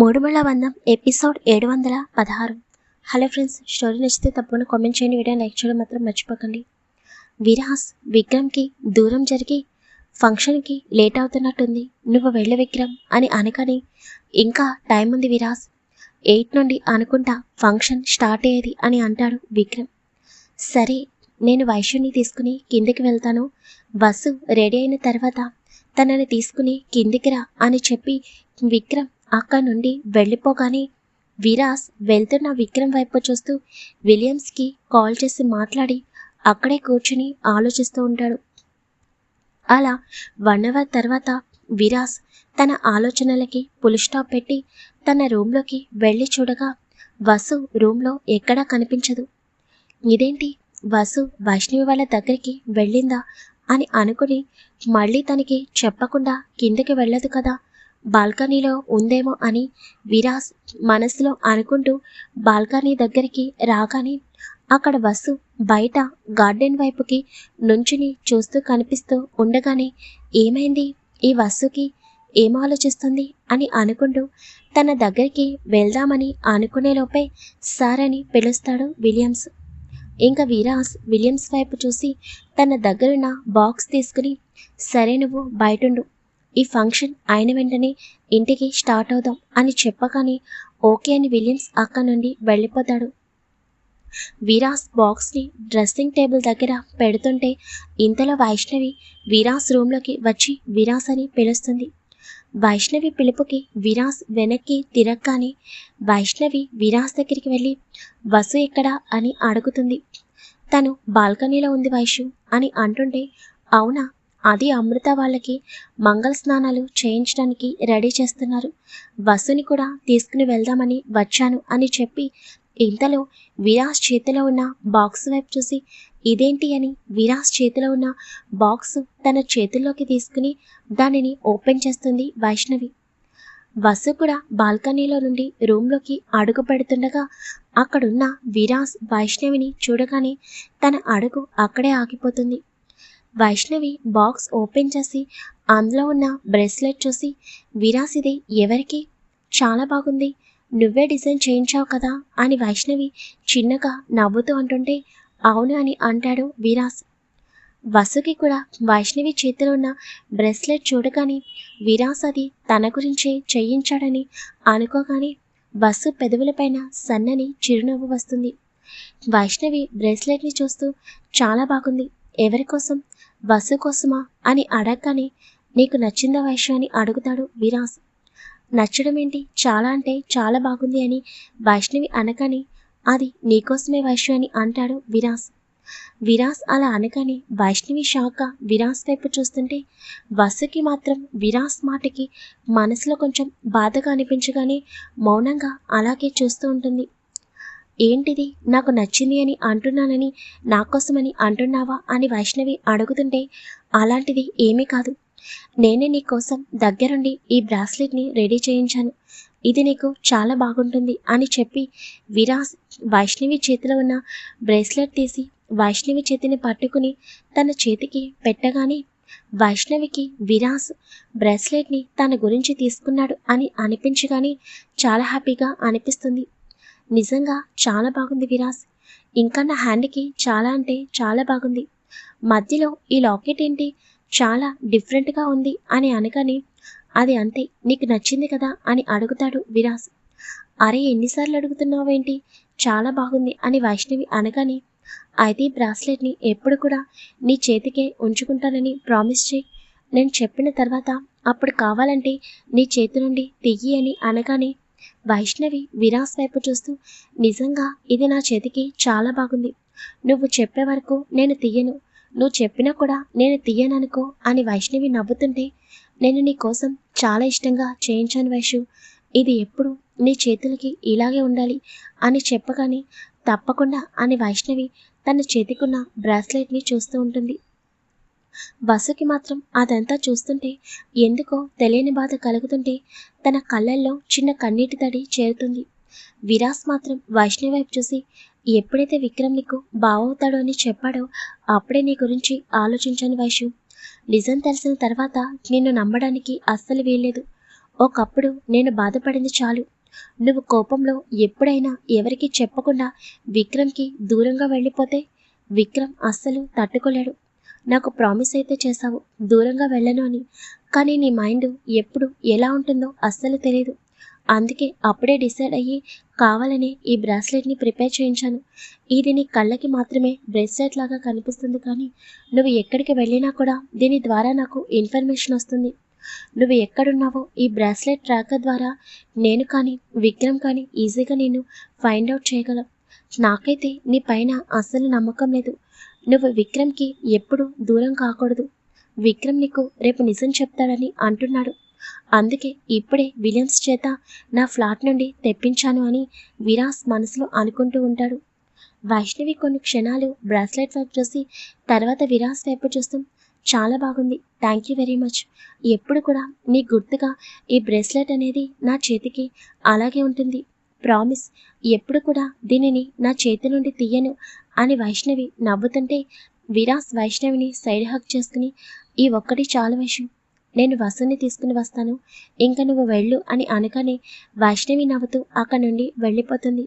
మూడుముళ్ళ బంధం ఎపిసోడ్ ఏడు వందల పదహారు. హలో ఫ్రెండ్స్ స్టోరీ నచ్చితే తప్పకుండా కామెంట్ చేయండి వీడియో లైక్ చేయడం మాత్రం మర్చిపోకండి. విరాస్ విక్రమ్కి దూరం జరిగి ఫంక్షన్కి లేట్ అవుతున్నట్టుంది. నువ్వు వెళ్ళ విక్రమ్ అని అనకని ఇంకా టైం ఉంది విరాస్ ఎయిట్ నుండి అనుకుంటా ఫంక్షన్ స్టార్ట్ అయ్యేది అని అంటాడు విక్రమ్ సరే నేను వైశ్యుని తీసుకుని కిందికి వెళ్తాను. బస్సు రెడీ అయిన తర్వాత తనని తీసుకుని కిందికి రా అని చెప్పి విక్రమ్ అక్కడి నుండి వెళ్ళిపోగానే విరాస్ వెళ్తున్న విక్రమ్ వైపు చూస్తూ విలియమ్స్కి కాల్ చేసి మాట్లాడి అక్కడే కూర్చుని ఆలోచిస్తూ ఉంటాడు. అలా వన్ అవర్ తర్వాత విరాస్ తన ఆలోచనలకి పుల్ స్టాప్ పెట్టి తన రూమ్లోకి వెళ్ళి చూడగా వసు రూమ్లో ఎక్కడా కనిపించదు. ఇదేంటి? వసు వైష్ణవి వాళ్ళ దగ్గరికి వెళ్ళిందా అని అనుకుని మళ్ళీ తనకి చెప్పకుండా కిందకి వెళ్ళదు కదా. బాల్కనీలో ఉందేమో అని విరాస్ మనసులో అనుకుంటూ బాల్కనీ దగ్గరికి రాగానే అక్కడ వసు బయట గార్డెన్ వైపుకి నుంచుని చూస్తూ కనిపిస్తూ ఉండగానే ఏమైంది? ఈ బస్సుకి ఏం ఆలోచిస్తుంది? అని అనుకుంటూ తన దగ్గరికి వెళ్దామని అనుకునేలోపే సార్ అని పిలుస్తాడు విలియమ్స్. ఇంకా విరాస్ విలియమ్స్ వైపు చూసి తన దగ్గరున్న బాక్స్ తీసుకుని సరే నువ్వు బయటుండు. ఈ ఫంక్షన్ అయిన వెంటనే ఇంటికి స్టార్ట్ అవుదాం అని చెప్పగానే ఓకే అని విలియమ్స్ అక్కడ నుండి వెళ్ళిపోతాడు. విరాస్ బాక్స్ని డ్రెస్సింగ్ టేబుల్ దగ్గర పెడుతుంటే ఇంతలో వైష్ణవి విరాస్ రూమ్లోకి వచ్చి విరాస్ అని పిలుస్తుంది. వైష్ణవి పిలుపుకి విరాస్ వెనక్కి తిరగగానే వైష్ణవి విరాస్ దగ్గరికి వెళ్ళి వసు ఎక్కడా? అని అడుగుతుంది. తను బాల్కనీలో ఉంది వైషు అని అంటుంటే అవునా? అది అమృత వాళ్ళకి మంగళ స్నానాలు చేయించడానికి రెడీ చేస్తున్నారు. బస్సుని కూడా తీసుకుని వెళ్దామని వచ్చాను అని చెప్పి ఇంతలో విరాస్ చేతిలో ఉన్న బాక్స్ వైపు చూసి ఇదేంటి అని విరాస్ చేతిలో ఉన్న బాక్స్ తన చేతుల్లోకి తీసుకుని దానిని ఓపెన్ చేస్తుంది వైష్ణవి. వసు కూడా బాల్కనీలో నుండి రూమ్లోకి అడుగు పెడుతుండగా అక్కడున్న విరాస్ వైష్ణవిని చూడగానే తన అడుగు అక్కడే ఆగిపోతుంది. వైష్ణవి బాక్స్ ఓపెన్ చేసి అందులో ఉన్న బ్రేస్లెట్ చూసి విరాస్ ఇది ఎవరికి? చాలా బాగుంది. నువ్వే డిజైన్ చేయించావు కదా? అని వైష్ణవి చిన్నగా నవ్వుతూ అంటుంటే అవును అని అంటాడు విరాస్. వసుకి కూడా వైష్ణవి చేతిలో ఉన్న బ్రెస్లెట్ చూడగానే విరాస్ అది తన గురించే చేయించాడని అనుకోగానే వసు పెదవులపైన సన్నని చిరునవ్వు వస్తుంది. వైష్ణవి బ్రేస్లెట్ని చూస్తూ చాలా బాగుంది. ఎవరి కోసం? వసు కోసమా? అని అడగగానే నీకు నచ్చిందా వైశ్య అని అడుగుతాడు విరాస్. నచ్చడం ఏంటి చాలా అంటే చాలా బాగుంది అని వైష్ణవి అనగానే అది నీకోసమే వైశ్య అని అంటాడు విరాస్. విరాస్ అలా అనగానే వైష్ణవి షాక్గా విరాస్ వైపు చూస్తుంటే వసుకి మాత్రం విరాస్ మాటకి మనసులో కొంచెం బాధగా అనిపించగానే మౌనంగా అలాగే చూస్తూ ఉంటుంది. ఏంటిది? నాకు నచ్చింది అని అంటున్నానని నాకోసమని అంటున్నావా అని వైష్ణవి అడుగుతుంటే అలాంటిది ఏమీ కాదు. నేనే నీకోసం దగ్గరుండి ఈ బ్రాస్లెట్ని రెడీ చేయించాను. ఇది నీకు చాలా బాగుంటుంది అని చెప్పి విరాస్ వైష్ణవి చేతిలో ఉన్న బ్రేస్లెట్ తీసి వైష్ణవి చేతిని పట్టుకుని తన చేతికి పెట్టగానే వైష్ణవికి విరాస్ బ్రేస్లెట్ని తన గురించి తీసుకున్నాడు అని అనిపించగానే చాలా హ్యాపీగా అనిపిస్తుంది. నిజంగా చాలా బాగుంది విరాస్ ఇంకా నా హ్యాండ్కి చాలా అంటే చాలా బాగుంది. మధ్యలో ఈ లాకెట్ ఏంటి? చాలా డిఫరెంట్గా ఉంది అని అనగానే అది అంతే నీకు నచ్చింది కదా అని అడుగుతాడు విరాస్ అరే ఎన్నిసార్లు అడుగుతున్నావేంటి? చాలా బాగుంది అని వైష్ణవి అనగానే అయితే ఈ బ్రాస్లెట్ని ఎప్పుడు కూడా నీ చేతికే ఉంచుకుంటానని ప్రామిస్ చేయి. నేను చెప్పిన తర్వాత అప్పుడు కావాలంటే నీ చేతి నుండి తెయ్యి అని అనగానే వైష్ణవి విరాస్ వైపు చూస్తూ నిజంగా ఇది నా చేతికి చాలా బాగుంది. నువ్వు చెప్పే వరకు నేను తీయను. నువ్వు చెప్పినా కూడా నేను తీయననుకో అని వైష్ణవి నవ్వుతుంటే నేను నీ కోసం చాలా ఇష్టంగా చేయించాను వైషు. ఇది ఎప్పుడు నీ చేతులకి ఇలాగే ఉండాలి అని చెప్పగానే తప్పకుండా అని వైష్ణవి తన చేతికున్న బ్రాస్లెట్ని చూస్తూ ఉంటుంది. వసుకి మాత్రం అదంతా చూస్తుంటే ఎందుకో తెలియని బాధ కలుగుతుంటే తన కళ్ళల్లో చిన్న కన్నీటి తడి చేరుతుంది. విరాస్ మాత్రం వైష్ణవి వైపు చూసి ఎప్పుడైతే విక్రమ్ నీకు బావవుతాడో అని చెప్పాడో అప్పుడే నీ గురించి ఆలోచించాను వైషు నిజం తెలిసిన తర్వాత నిన్ను నమ్మడానికి అస్సలు వీల్లేదు. ఒకప్పుడు నేను బాధపడింది చాలు. నువ్వు కోపంలో ఎప్పుడైనా ఎవరికి చెప్పకుండా విక్రమ్కి దూరంగా వెళ్ళిపోతే విక్రమ్ అస్సలు తట్టుకోలేడు. నాకు ప్రామిస్ అయితే చేశావు. దూరంగా వెళ్ళను అని. కానీ నీ మైండ్ ఎప్పుడు ఎలా ఉంటుందో అస్సలు తెలియదు అందుకే అప్పుడే డిసైడ్ అయ్యి కావాలని ఈ బ్రాస్లెట్ని ప్రిపేర్ చేయించాను. ఇది నీ కళ్ళకి మాత్రమే బ్రేస్లెట్ లాగా కనిపిస్తుంది కానీ నువ్వు ఎక్కడికి వెళ్ళినా కూడా దీని ద్వారా నాకు ఇన్ఫర్మేషన్ వస్తుంది. నువ్వు ఎక్కడున్నావో ఈ బ్రాస్లెట్ ట్రాకర్ ద్వారా నేను కానీ విక్రమ్ కానీ ఈజీగా నేను ఫైండ్ అవుట్ చేయగలం. నాకైతే నీ పైన అస్సలు నమ్మకం లేదు. నువ్వు విక్రమ్కి ఎప్పుడు దూరం కాకూడదు. విక్రమ్ నీకు రేపు నిజం చెప్తాడని అంటున్నాడు. అందుకే ఇప్పుడే విలియమ్స్ చేత నా ఫ్లాట్ నుండి తెప్పించాను అని విరాస్ మనసులో అనుకుంటూ ఉంటాడు. వైష్ణవి కొన్ని క్షణాలు బ్రాస్లెట్ వైపు చూసి తర్వాత విరాస్ వైపు చూస్తూ చాలా బాగుంది. Thank you very much. ఎప్పుడు కూడా నీ గుర్తుగా ఈ బ్రేస్లెట్ అనేది నా చేతికి అలాగే ఉంటుంది. ప్రామిస్ ఎప్పుడు కూడా దీనిని నా చేతి నుండి తీయను. అని వైష్ణవి నవ్వుతుంటే విరాస్ వైష్ణవిని సైడ్ హక్ చేసుకుని ఈ ఒక్కటి చాలు వైష్ణవి. నేను వసుని తీసుకుని వస్తాను. ఇంకా నువ్వు వెళ్ళు అని అనగానే వైష్ణవి నవ్వుతూ అక్కడి నుండి వెళ్ళిపోతుంది.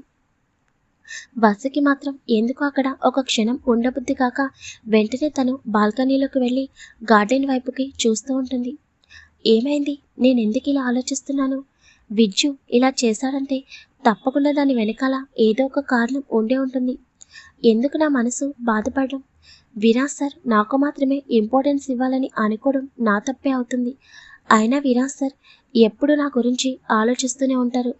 వసుకి మాత్రం ఎందుకు అక్కడ ఒక క్షణం ఉండబుద్ధి కాక వెంటనే తను బాల్కనీలోకి వెళ్ళి గార్డెన్ వైపుకి చూస్తూ ఉంటుంది. ఏమైంది? నేను ఎందుకు ఇలా ఆలోచిస్తున్నాను? విజ్జు ఇలా చేశాడంటే తప్పకుండా దాని వెనకాల ఏదో ఒక కారణం ఉండే ఉంటుంది. ఎందుకు నా మనసు బాధపడడం? విరాజ్ సార్ నాకు మాత్రమే ఇంపార్టెన్స్ ఇవ్వాలని అనుకోవడం నా తప్పే అవుతుంది. అయినా విరాజ్ సార్ ఎప్పుడు నా గురించి ఆలోచిస్తూనే ఉంటారు.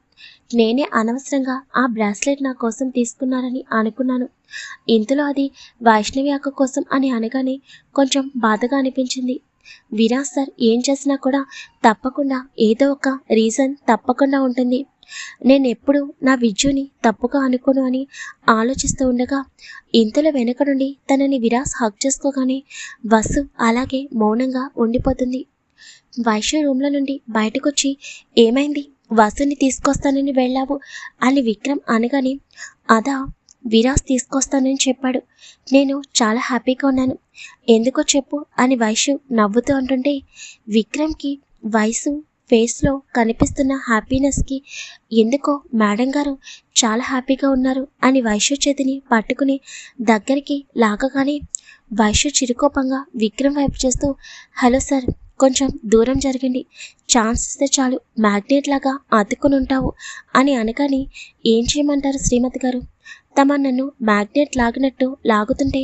నేనే అనవసరంగా ఆ బ్రాస్లెట్ నా కోసం తీసుకున్నారని అనుకున్నాను. ఇంతలో అది వైష్ణవి అక్క కోసం అని అనగానే కొంచెం బాధగా అనిపించింది. విరాజ్ సార్ ఏం చేసినా కూడా తప్పకుండా ఏదో ఒక రీజన్ తప్పకుండా ఉంటుంది. నేను ఎప్పుడు నా విద్యుని తప్పుగా అనుకోను అని ఆలోచిస్తూ ఉండగా ఇంతలో వెనుక నుండి తనని విరాస్ హక్ చేసుకోగానే వసు అలాగే మౌనంగా ఉండిపోతుంది. వైశ్య రూమ్ల నుండి బయటకొచ్చి ఏమైంది? వసుని తీసుకొస్తానని వెళ్ళావు? అని విక్రమ్ అనగానే అదా విరాస్ తీసుకొస్తానని చెప్పాడు. నేను చాలా హ్యాపీగా ఉన్నాను. ఎందుకో చెప్పు అని వైశ్యు నవ్వుతూ అంటుంటే విక్రమ్కి వయసు ఫేస్లో కనిపిస్తున్న హ్యాపీనెస్కి ఎందుకో మేడం గారు చాలా హ్యాపీగా ఉన్నారు అని వైశ్య చేతిని పట్టుకుని దగ్గరికి లాగగానే వైశ్య చిరుకోపంగా విక్రమ్ వైపు చేస్తూ హలో సార్ కొంచెం దూరం జరిగింది ఛాన్స్ ఇస్తే చాలు. మ్యాగ్నెట్ లాగా అతుక్కుని ఉంటావు అని అనగానే ఏం చేయమంటారు శ్రీమతి గారు? తమ నన్ను మ్యాగ్నెట్ లాగినట్టు లాగుతుంటే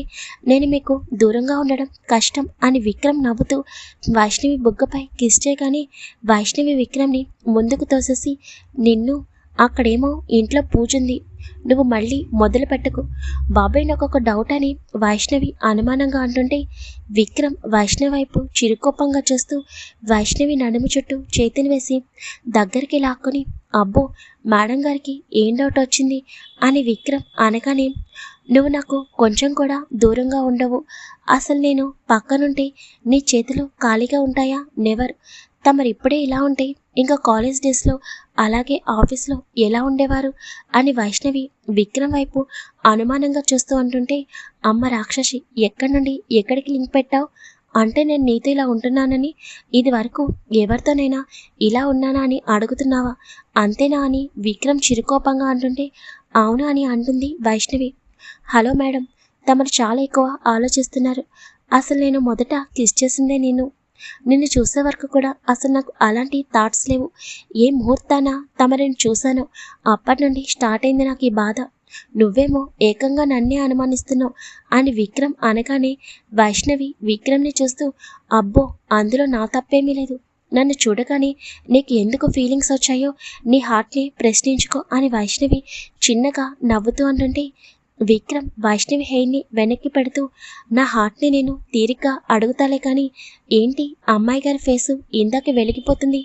నేను మీకు దూరంగా ఉండడం కష్టం అని విక్రమ్ నవ్వుతూ వైష్ణవి బుగ్గపై కిస్ చేయగానే వైష్ణవి విక్రమ్ని ముందుకు తోసేసి నిన్ను అక్కడేమో ఇంట్లో పూజుంది నువ్వు మళ్ళీ మొదలు పెట్టకు. బాబాయ్ నాకు ఒక డౌట్ అని వైష్ణవి అనుమానంగా అంటుంటే విక్రమ్ వైష్ణవి వైపు చిరుకోపంగా చూస్తూ వైష్ణవి నడుము చుట్టూ చేతిని వేసి దగ్గరికి లాక్కొని అబ్బో మేడం గారికి ఏం డౌట్ వచ్చింది? అని విక్రమ్ అనగానే నువ్వు నాకు కొంచెం కూడా దూరంగా ఉండవు. అసలు నేను పక్కనుంటే నీ చేతులు ఖాళీగా ఉంటాయా? నెవర్ తమరిప్పుడే ఇలా ఉంటే ఇంకా కాలేజ్ డేస్లో అలాగే ఆఫీస్లో ఎలా ఉండేవారు? అని వైష్ణవి విక్రమ్ వైపు అనుమానంగా చూస్తూ అంటుంటే అమ్మ రాక్షసి ఎక్కడి నుండి ఎక్కడికి లింక్ పెట్టావు? అంటే నేను నీతో ఇలా ఉంటున్నానని? ఇది వరకు ఎవరితోనైనా ఇలా ఉన్నానా అని అడుగుతున్నావా? అంతేనా అని విక్రమ్ చిరుకోపంగా అంటుంటే అవును అని అంటుంది వైష్ణవి. హలో మేడం తమరు చాలా ఎక్కువ ఆలోచిస్తున్నారు. అసలు నేను మొదట కిస్ చేసిందే నేను నిన్ను చూసే వరకు కూడా అసలు నాకు అలాంటి థాట్స్ లేవు. ఏ ముహూర్తాన తమరిని చూశాను అప్పటి నుండి స్టార్ట్ అయింది నాకు ఈ బాధ. నువ్వేమో ఏకంగా నన్నే అనుమానిస్తున్నావు అని విక్రమ్ అనగానే వైష్ణవి విక్రమ్ని చూస్తూ అబ్బో అందులో నా తప్పేమీ లేదు. నన్ను చూడగానే నీకు ఎందుకు ఫీలింగ్స్ వచ్చాయో నీ హార్ట్ని ప్రశ్నించుకో అని వైష్ణవి చిన్నగా నవ్వుతూ అంటుంటే విక్రమ్ వైష్ణవి హెయిర్ని వెనక్కి పెడుతూ నా హార్ట్ని నేను తీరిగ్గా అడుగుతాలే కానీ ఏంటి అమ్మాయి గారి ఫేసు ఇందాక వెలిగిపోతుంది?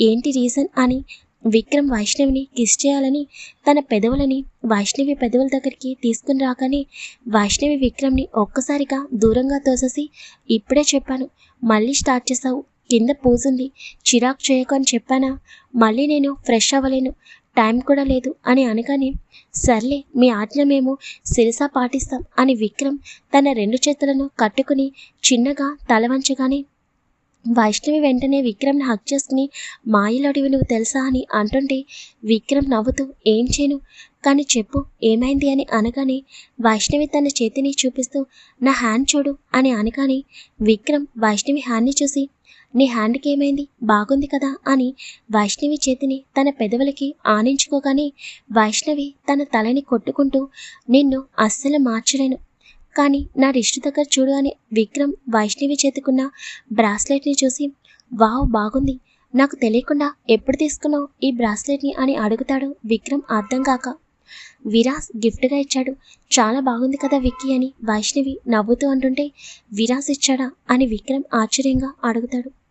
ఏంటి రీజన్ అని విక్రమ్ వైష్ణవిని కిస్ చేయాలని తన పెదవులని వైష్ణవి పెదవుల దగ్గరికి తీసుకుని రాగానే వైష్ణవి విక్రమ్ని ఒక్కసారిగా దూరంగా తోసేసి ఇప్పుడే చెప్పాను మళ్ళీ స్టార్ట్ చేసావు కింద పూజుంది చిరాకు చేయకు అని చెప్పానా? మళ్ళీ నేను ఫ్రెష్ అవ్వలేను టైం కూడా లేదు అని అనగానే సర్లే మీ ఆజ్ఞ మేము సిరిసా పాటిస్తాం అని విక్రమ్ తన రెండు చేతులను కట్టుకుని చిన్నగా తలవంచగానే వైష్ణవి వెంటనే విక్రమ్ని హక్ చేసుకుని మాయలోడివి నువ్వు తెలుసా అని అంటుంటే విక్రమ్ నవ్వుతూ ఏం చేయను? కానీ చెప్పు ఏమైంది? అని అనగానే వైష్ణవి తన చేతిని చూపిస్తూ నా హ్యాండ్ చూడు అని అనగానే విక్రమ్ వైష్ణవి హ్యాండ్ని చూసి నీ హ్యాండ్కి ఏమైంది బాగుంది కదా అని వైష్ణవి చేతిని తన పెదవులకి ఆనించుకోగానే వైష్ణవి తన తలని కొట్టుకుంటూ నిన్ను అస్సలు మార్చలేను. కానీ నా రిష్టి దగ్గర చూడు అని విక్రమ్ వైష్ణవి చేతికున్న బ్రాస్లెట్ని చూసి వావ్ బాగుంది. నాకు తెలియకుండా ఎప్పుడు తీసుకున్నావు ఈ బ్రాస్లెట్ని? అని అడుగుతాడు విక్రమ్ అర్థం కాక. విరాస్ గిఫ్ట్గా ఇచ్చాడు. చాలా బాగుంది కదా విక్కీ అని వైష్ణవి నవ్వుతూ అంటుంటే విరాస్ ఇచ్చాడా? అని విక్రమ్ ఆశ్చర్యంగా అడుగుతాడు.